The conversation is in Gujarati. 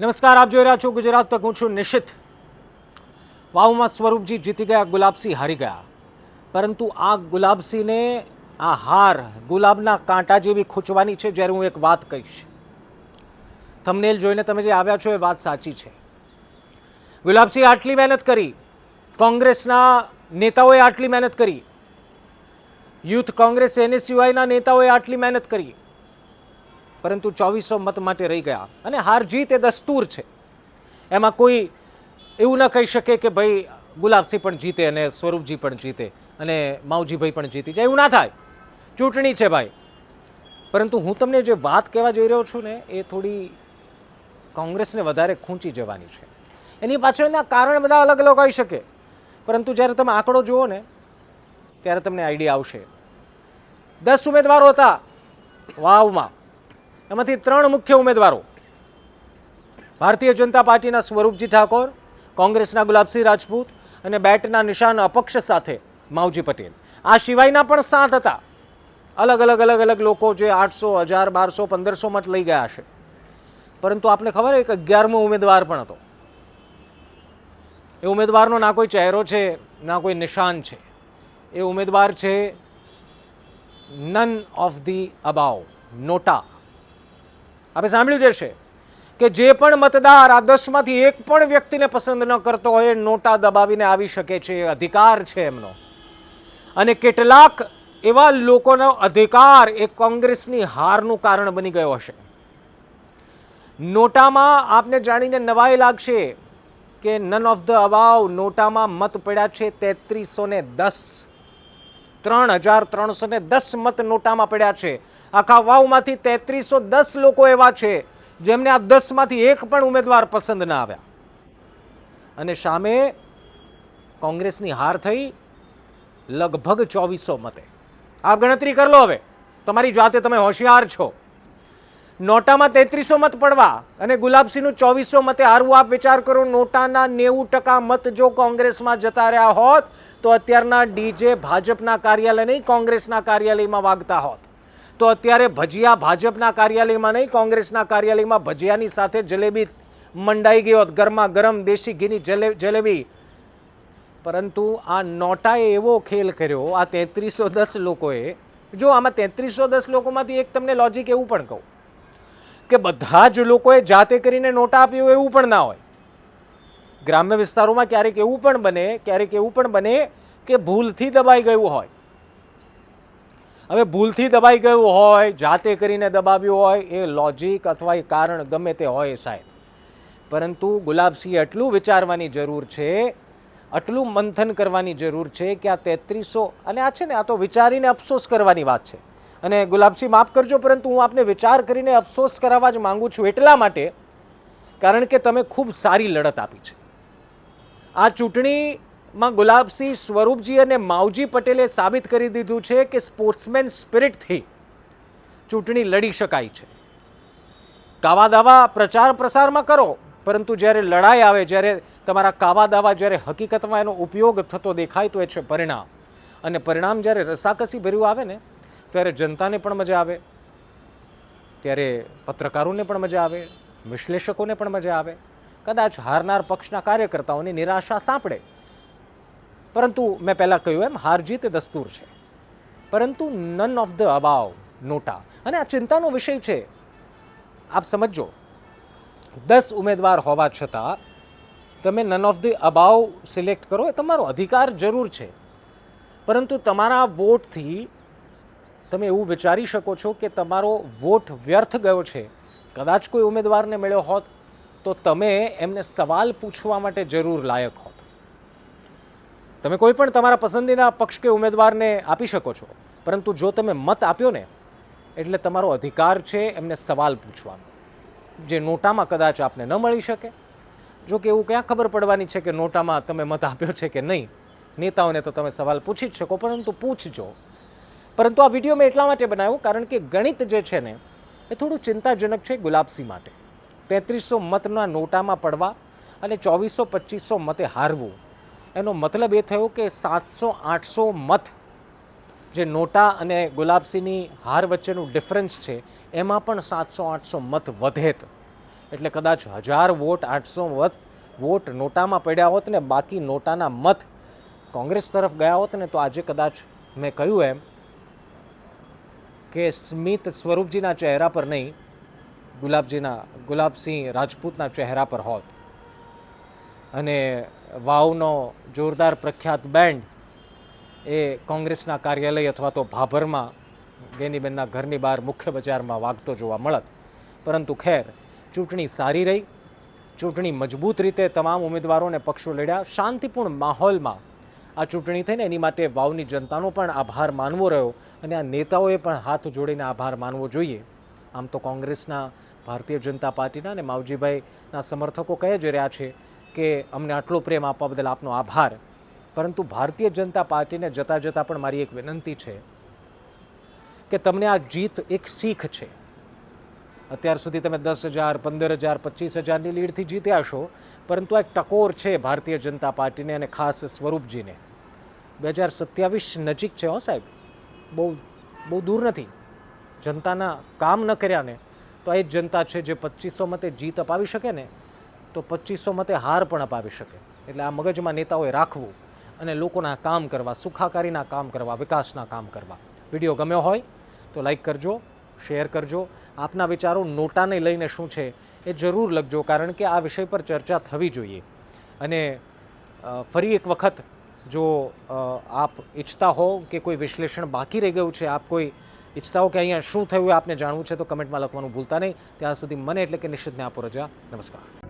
નમસ્કાર, આપ જોઈ રહ્યા છો ગુજરાત તક. હું છું નિશિત. વાવમાં સ્વરૂપજી જીતી ગયા, ગુલાબસિંહ હારી ગયા. પરંતુ આ ગુલાબસિંહને આ હાર ગુલાબના કાંટા જેવી ખૂંચવાની છે જ્યારે હું એક વાત કહીશ. થમનેલ જોઈને તમે જે આવ્યા છો એ વાત સાચી છે. ગુલાબસિંહ આટલી મહેનત કરી, કોંગ્રેસના નેતાઓએ આટલી મહેનત કરી, યુથ કોંગ્રેસ, એનએસયુઆઈના નેતાઓએ આટલી મહેનત કરી પરંતુ ચોવીસો મત માટે રહી ગયા. અને હાર જીત એ દસ્તુર છે. એમાં કોઈ એવું ન કહી શકે કે ભાઈ ગુલાબસિંહ પણ જીતે અને સ્વરૂપજી પણ જીતે અને માવજીભાઈ પણ જીતી જાય એવું ના થાય. ચૂંટણી છે ભાઈ. પરંતુ હું તમને જે વાત કહેવા જઈ રહ્યો છું ને, એ થોડી કોંગ્રેસને વધારે ખૂંચી જવાની છે. એની પાછળના કારણ બધા અલગ અલગ હોઈ શકે. પરંતુ જ્યારે તમે આંકડો જુઓ ને, ત્યારે તમને આઈડિયા આવશે. દસ ઉમેદવારો હતા વાવમાં. એમાંથી ત્રણ મુખ્ય ઉમેદવારો. ભારતીય જનતા પાર્ટીના સ્વરૂપજી ઠાકોર, કોંગ્રેસના ગુલાબસિંહ રાજપૂત અને બેટના નિશાન અપક્ષ સાથે માવજી પટેલ. આ સિવાયના પણ સાત હતા. અલગ અલગ અલગ અલગ લોકો જે આઠસો, હજાર, બારસો, પંદરસો મત લઈ ગયા હશે પરંતુ આપને ખબર એક અગિયારમો ઉમેદવાર પણ હતો. એ ઉમેદવારનો ના કોઈ ચહેરો છે, ના કોઈ નિશાન છે. એ ઉમેદવાર છે none of the above NOTA. આપણે સાંભળ્યું જ કે જે પણ મતદાર આ દસમાંથી એક પણ વ્યક્તિને પસંદ ન કરતો હોય, નોટા દબાવીને આવી શકે છે અધિકાર છે એમનો. અને કેટલાક એવા લોકોનો અધિકાર એ કોંગ્રેસની હારનું કારણ બની ગયો હશે. નોટામાં આપને જાણીને નવાઈ લાગશે કે નન ઓફ ધ અબાવ નોટામાં મત પડ્યા છે તેત્રીસો ને દસ. ત્રણ હજાર ત્રણસો ને દસ મત નોટામાં પડ્યા છે. આખા વાવમાંથી તેત્રીસો દસ લોકો એવા છે જેમને આ દસમાંથી એક પણ ઉમેદવાર પસંદ ના આવ્યા. અને સામે કોંગ્રેસની હાર થઈ લગભગ ચોવીસો મતે. આપ ગણતરી કરી લો હવે. તમારી જાતે તમે હોશિયાર છો. નોટામાં તેત્રીસો મત પડવા અને ગુલાબસિંહનું ચોવીસો મતે હારવું, આપ વિચાર કરો, નોટાના નેવું ટકા મત જો કોંગ્રેસમાં જતા રહ્યા હોત, તો અત્યારના ડીજે ભાજપના કાર્યાલય નહીં, કોંગ્રેસના કાર્યાલયમાં વાગતા હોત. તો અત્યારે ભજીયા ભાજપના કાર્યાલયમાં નહીં, કોંગ્રેસના કાર્યાલયમાં ભજીયાની સાથે જલેબી મંડાઈ હોત ગરમા ગરમ દેશી ઘીની જલે, જલેબી. પરંતુ આ નોટાએ એવો ખેલ કર્યો, આ તેત્રીસો દસ લોકોએ. જો આમાં તેત્રીસો દસ લોકોમાંથી એક તમને લોજિક એવું પણ કહું, કે બધા જ લોકોએ જાતે કરીને નોટા આપ્યું એવું પણ ના હોય. ગ્રામ્ય વિસ્તારોમાં ક્યારેક એવું પણ બને, ક્યારેક એવું પણ બને કે ભૂલથી દબાઈ ગયું હોય. હવે ભૂલથી દબાઈ ગયું હોય, જાતે કરીને દબાવ્યું હોય, એ લોજિક અથવા એ કારણ ગમે તે હોય સાહેબ. પરંતુ ગુલાબસિંહ એટલું વિચારવાની જરૂર છે, આટલું મંથન કરવાની જરૂર છે કે આ તેત્રીસો, અને આ છે ને, આ તો વિચારીને અફસોસ કરવાની વાત છે. અને ગુલાબસિંહ માફ કરજો, પરંતુ હું આપને વિચાર કરીને અફસોસ કરાવવા જ માગું છું એટલા માટે, કારણ કે તમે ખૂબ સારી લડત આપી છે. આ ચૂંટણીમાં ગુલાબસિંહ સ્વરૂપજી અને માવજી પટેલે સાબિત કરી દીધું છે કે સ્પોર્ટ્સમેન સ્પિરિટથી ચૂંટણી લડી શકાય છે. કાવા દાવા પ્રચાર પ્રસારમાં કરો, પરંતુ જ્યારે લડાઈ આવે, જ્યારે તમારા કાવા દાવા જ્યારે હકીકતમાં એનો ઉપયોગ થતો દેખાય, તો એ છે પરિણામ. અને પરિણામ જ્યારે રસાકસી ભર્યું આવે ને, ત્યારે જનતાને પણ મજા આવે, ત્યારે પત્રકારોને પણ મજા આવે, વિશ્લેષકોને પણ મજા આવે. કદાચ હારનાર પક્ષના કાર્યકર્તાઓની નિરાશા સાંપડે પરંતુ મેં પહેલાં કહ્યું એમ, હાર જીત દસ્તુર છે. પરંતુ none of the above NOTA. અને આ ચિંતાનો વિષય છે. આપ સમજો દસ ઉમેદવાર હોવા છતાં તમે none of the above select કરો એ તમારો અધિકાર જરૂર છે. પરંતુ તમારા વોટથી તમે એવું વિચારી શકો છો કે તમારો વોટ વ્યર્થ ગયો છે. કદાચ કોઈ ઉમેદવારને મળ્યો હોત તો તમે એમને સવાલ પૂછવા માટે જરૂર લાયક હોત. તમે કોઈ પણ તમારા પસંદીના પક્ષ કે ઉમેદવારને આપી શકો છો. પરંતુ જો તમે મત આપ્યો ને, એટલે તમારો અધિકાર છે એમને સવાલ પૂછવાનો. જે નોટામાં કદાચ આપને ન મળી શકે. જો કે એવું ક્યાં ખબર પડવાની છે કે નોટામાં તમે મત આપ્યો છે કે નહીં? નેતાઓને તો તમે સવાલ પૂછી જ શકો, પરંતુ પૂછજો. પરંતુ આ વીડિયો મેં એટલા માટે બનાવ્યો કારણ કે ગણિત જે છે ને, એ થોડું ચિંતાજનક છે ગુલાબસિંહ માટે. તેત્રીસો મતના નોટામાં પડવા અને ચોવીસો પચીસો મતે હારવું. એનો મતલબ એ થયો કે સાતસો, આઠસો મત જે નોટા અને ગુલાબસિંહની હાર વચ્ચેનું ડિફરન્સ છે, એમાં પણ સાતસો, આઠસો મત વધે એટલે કદાચ હજાર વોટ, આઠસો વત, વોટ નોટામાં પડ્યા હોત ને બાકી નોટાના મત કોંગ્રેસ તરફ ગયા હોત ને તો આજે કદાચ મેં કહ્યું એમ કે સ્મિત સ્વરૂપજીના ચહેરા પર નહીં, ગુલાબજીના, ગુલાબસિંહ રાજપૂતના ચહેરા પર હોત. અને વાવનો જોરદાર પ્રખ્યાત બેન્ડ એ કોંગ્રેસના કાર્યાલય અથવા તો ભાભરમાં ગેનીબેનના ઘરની બહાર મુખ્ય બજારમાં વાગતો જોવા મળત. પરંતુ ખેર, ચૂંટણી સારી રહી. ચૂંટણી મજબૂત રીતે તમામ ઉમેદવારોને પક્ષો લડ્યા. શાંતિપૂર્ણ માહોલમાં આ ચૂંટણી થઈને એની માટે વાવની જનતાનો પણ આભાર માનવો રહ્યો અને આ નેતાઓએ પણ હાથ જોડીને આભાર માનવો જોઈએ. આમ તો કોંગ્રેસના ભારતીય જનતા પાર્ટીના અને માવજીભાઈના સમર્થકો કહે જ રહ્યા છે કે અમને આટલો પ્રેમ આપવા બદલ આપનો આભાર. પરંતુ ભારતીય જનતા પાર્ટીને જતાં જતાં પણ મારી એક વિનંતી છે કે તમને આ જીત એક શીખ છે. અત્યાર સુધી તમે દસ હજાર, પંદર હજાર, પચીસ હજારની લીડથી જીત્યા છો, પરંતુ આ એક ટકોર છે ભારતીય જનતા પાર્ટીને અને ખાસ સ્વરૂપજીને. બે હજાર સત્યાવીસ નજીક છે હો સાહેબ. બહુ બહુ દૂર નથી. જનતાના કામ ન કર્યા ને તો આ એ જ જનતા છે જે પચીસો મતે જીત અપાવી શકે ને? તો પચીસો મતે હાર પણ અપાવી શકે. એટલે આ મગજમાં નેતાઓએ રાખવું અને લોકોના કામ કરવા, સુખાકારીના કામ કરવા, વિકાસના કામ કરવા. વીડિયો ગમ્યો હોય તો લાઈક કરજો, શેર કરજો. આપના વિચારો નોટાને લઈને શું છે એ જરૂર લખજો, કારણ કે આ વિષય પર ચર્ચા થવી જોઈએ. અને ફરી એક વખત જો આપ ઈચ્છતા હો કે કોઈ વિશ્લેષણ બાકી રહી ગયું છે, આપ કોઈ ઈચ્છતા હો કે અહીંયા શું થયું આપને જાણવું છે, તો કમેન્ટમાં લખવાનું ભૂલતા નહીં. ત્યાં સુધી મને એટલે કે નિશ્ચિતને આપો રજા. નમસ્કાર.